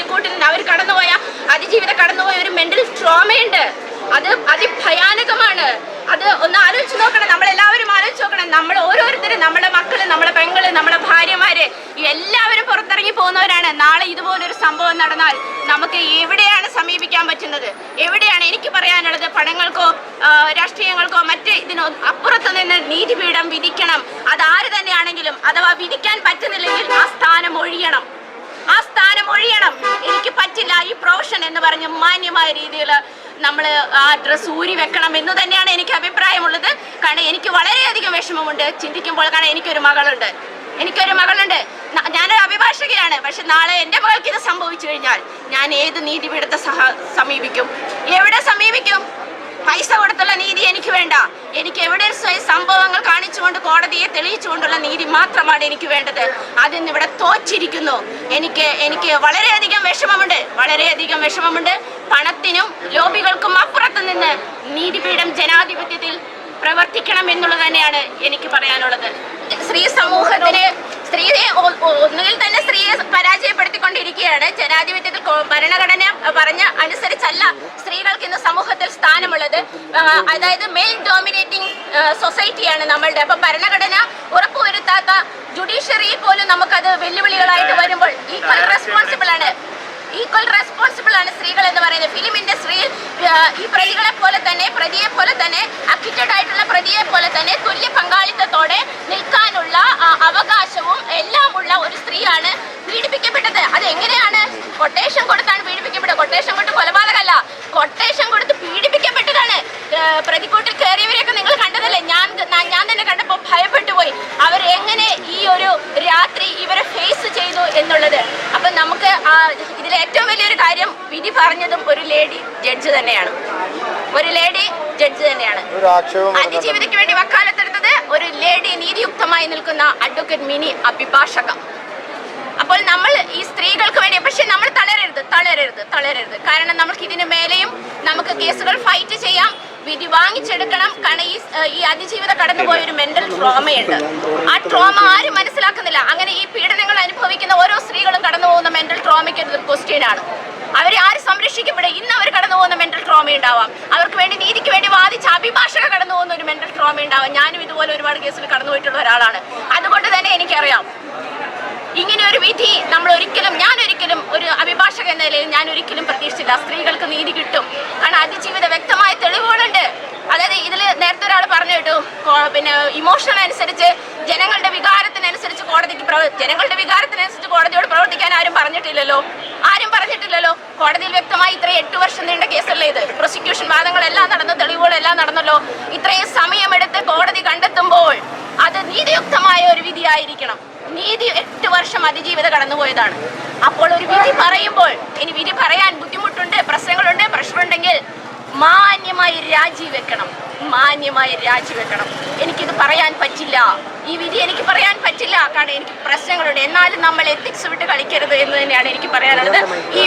പ്രതിക്കൂട്ടിൽ അവർ കടന്നുപോയ അതിജീവിത കടന്നുപോയ ഒരു മെന്റൽ ട്രോമയുണ്ട് അത് അതിഭയാനകമാണ്. അത് ഒന്ന് ആലോചിച്ച് നോക്കണം. നമ്മളെല്ലാവരും ആലോചിച്ച് നോക്കണം. നമ്മൾ ഓരോരുത്തരും നമ്മുടെ മക്കൾ നമ്മുടെ പെങ്ങൾ നമ്മുടെ ഭാര്യമാര് എല്ലാവരും പുറത്തിറങ്ങി പോകുന്നവരാണ്. നാളെ ഇതുപോലൊരു സംഭവം നടന്നാൽ നമുക്ക് എവിടെയാണ് സമീപിക്കാൻ പറ്റുന്നത്? എവിടെയാണ് എനിക്ക് പറയാനുള്ളത്? പണങ്ങൾക്കോ രാഷ്ട്രീയങ്ങൾക്കോ മറ്റ് ഇതിനോ അപ്പുറത്ത് നിന്ന് നീതിപീഠം വിധിക്കണം. അത് ആര് തന്നെയാണെങ്കിലും അഥവാ വിധിക്കാൻ പറ്റുന്നില്ലെങ്കിൽ ആ സ്ഥാനം ഒഴിയണം. സ്ഥാനം ഒഴിയണം. എനിക്ക് പറ്റില്ല ഈ പ്രൊഫഷൻ എന്ന് പറഞ്ഞ് മാന്യമായ രീതിയിൽ നമ്മൾ ആ ഡ്രസ് ഊരി വെക്കണം എന്ന് തന്നെയാണ് എനിക്ക് അഭിപ്രായമുള്ളത്. കാരണം എനിക്ക് വളരെയധികം വിഷമമുണ്ട്. ചിന്തിക്കുമ്പോൾ കാരണം എനിക്കൊരു മകളുണ്ട്. എനിക്കൊരു മകളുണ്ട്. ഞാനൊരു അഭിഭാഷകയാണ്. പക്ഷെ നാളെ എന്റെ മകൾക്ക് ഇത് സംഭവിച്ചു കഴിഞ്ഞാൽ ഞാൻ ഏത് നീതിപീഠത്തെ സഹ സമീപിക്കും? എവിടെ സമീപിക്കും? പൈസ കൊടുത്തുള്ള നീതി എനിക്ക് വേണ്ട. എനിക്ക് സ്വയം സംഭവങ്ങൾ കാണിച്ചുകൊണ്ട് കോടതിയെ തെളിയിച്ചുകൊണ്ടുള്ള നീതി മാത്രമാണ് എനിക്ക് വേണ്ടത്. അതിന്ന് ഇവിടെ തോച്ചിരിക്കുന്നു. എനിക്ക് എനിക്ക് വളരെയധികം വിഷമമുണ്ട്. വളരെയധികം വിഷമമുണ്ട്. പണത്തിനും ലോബികൾക്കും അപ്പുറത്ത് നിന്ന് നീതിപീഠം ജനാധിപത്യത്തിൽ പ്രവർത്തിക്കണം എന്നുള്ളത് തന്നെയാണ് എനിക്ക് പറയാനുള്ളത്. സ്ത്രീ സമൂഹത്തിന് സ്ത്രീയെ ഒന്നുകിൽ തന്നെ സ്ത്രീയെ പരാജയപ്പെടുത്തിക്കൊണ്ടിരിക്കുകയാണ്. ജനാധിപത്യത്തിൽ ഭരണഘടന പറഞ്ഞ അനുസരിച്ചല്ല സ്ത്രീകൾക്ക് ഇന്ന് ആ, അതായത് മെയിൽ ഡോമിനേറ്റിംഗ് സൊസൈറ്റിയാണ് നമ്മളുടെ. അപ്പൊ ഭരണഘടന ഉറപ്പുവരുത്താത്ത ജുഡീഷ്യറിയിൽ പോലും നമുക്കത് വെല്ലുവിളികളായിട്ട് വരുമ്പോൾ ഈക്വൽ റെസ്പോൺസിബിൾ ആണ്. ഈക്വൽ റെസ്പോൺസിബിൾ ആണ് സ്ത്രീകൾ എന്ന് പറയുന്നത്. ഫിലിം ഇൻഡസ്ട്രിയിൽ ഈ പ്രതികളെ പോലെ തന്നെ പ്രതിയെ പോലെ തന്നെ അക്വിറ്റഡ് ആയിട്ടുള്ള പ്രതിയെ പോലെ തന്നെ തുല്യ നമുക്ക് ഇതിലെ ഏറ്റവും വലിയൊരു കാര്യം വിധി പറഞ്ഞതും ഒരു ലേഡി ജഡ്ജ് തന്നെയാണ്. ഒരു ലേഡി ജഡ്ജ് തന്നെയാണ്. അതിജീവിതയ്ക്ക് വേണ്ടി വക്കാലത്തെടുത്തത് ഒരു ലേഡി നീതിയുക്തമായി നിൽക്കുന്ന അഡ്വക്കേറ്റ് മിനി അഭിഭാഷക. അപ്പോൾ നമ്മൾ ഈ സ്ത്രീകൾക്ക് വേണ്ടി പക്ഷെ നമ്മൾ തളരരുത് തളരരുത് തളരരുത്. കാരണം നമുക്ക് ഇതിനു മേലെയും നമുക്ക് കേസുകൾ ഫൈറ്റ് ചെയ്യാം വിധി വാങ്ങിച്ചെടുക്കണം. കാരണം ഈ ഈ അതിജീവിത കടന്നുപോയ ഒരു മെന്റൽ ട്രോമയുണ്ട് ആ ട്രോമ ആരും മനസ്സിലാക്കുന്നില്ല. അങ്ങനെ ഈ പീഡനങ്ങൾ അനുഭവിക്കുന്ന ഓരോ സ്ത്രീകളും കടന്നു പോകുന്ന മെന്റൽ ട്രോമയ്ക്ക് ഒരു ക്വസ്റ്റ്യൻ ആണ്. അവരെ ആര് സംരക്ഷിക്കപ്പെടുക ഇന്ന് അവർ കടന്നു പോകുന്ന മെന്റൽ ട്രോമ ഉണ്ടാവാം. അവർക്ക് വേണ്ടി നീതിക്ക് വേണ്ടി വാദിച്ച അഭിഭാഷക കടന്നു പോകുന്ന ഒരു മെന്റൽ ട്രോമ ഉണ്ടാവാം. ഞാനും ഇതുപോലെ ഒരുപാട് കേസിൽ കടന്നുപോയിട്ടുള്ള ഒരാളാണ്. അതുകൊണ്ട് തന്നെ എനിക്കറിയാം. ഇങ്ങനെ ഒരു വിധി നമ്മൾ ഒരിക്കലും ഞാൻ ഒരിക്കലും ഒരു അഭിഭാഷക എന്ന നിലയിൽ ഞാൻ ഒരിക്കലും പ്രതീക്ഷിച്ചില്ല. സ്ത്രീകൾക്ക് നീതി കിട്ടും. കാരണം അതിജീവിത വ്യക്തമായ തെളിവുകളുണ്ട് അതായത് ഇതിൽ നേരത്തെ ഒരാൾ പറഞ്ഞു കേട്ടു പിന്നെ ഇമോഷണൽ അനുസരിച്ച് ജനങ്ങളുടെ വികാരത്തിനനുസരിച്ച് കോടതിക്ക് ജനങ്ങളുടെ വികാരത്തിനനുസരിച്ച് കോടതിയോട് പ്രവർത്തിക്കാൻ ആരും പറഞ്ഞിട്ടില്ലല്ലോ. ആരും പറഞ്ഞിട്ടില്ലല്ലോ. കോടതിയിൽ വ്യക്തമായി ഇത്രയും എട്ട് വർഷം നീണ്ട കേസല്ലേ ഇത്? പ്രോസിക്യൂഷൻ വാദങ്ങളെല്ലാം നടന്നു തെളിവുകളെല്ലാം നടന്നല്ലോ. ഇത്രയും സമയമെടുത്ത് കോടതി കണ്ടെത്തുമ്പോൾ അത് നീതിയുക്തമായ ഒരു വിധിയായിരിക്കണം. നീതി എട്ട് വർഷം അതിജീവിത കടന്നുപോയതാണ്. അപ്പോൾ ഒരു വിധി പറയുമ്പോൾ ഇനി വിധി പറയാൻ ബുദ്ധിമുട്ടുണ്ട് പ്രശ്നങ്ങളുണ്ട് മാന്യമായി രാജിവെക്കണം. മാന്യമായി രാജിവെക്കണം. എനിക്കിത് പറയാൻ പറ്റില്ല. ഈ വിധി എനിക്ക് പറയാൻ പറ്റില്ല. കാരണം എനിക്ക് പ്രശ്നങ്ങളുണ്ട്. എന്നാലും നമ്മൾ എത്തിക്സ് വിട്ട് കളിക്കരുത് എന്ന് തന്നെയാണ് എനിക്ക് പറയാനുള്ളത്. ഈ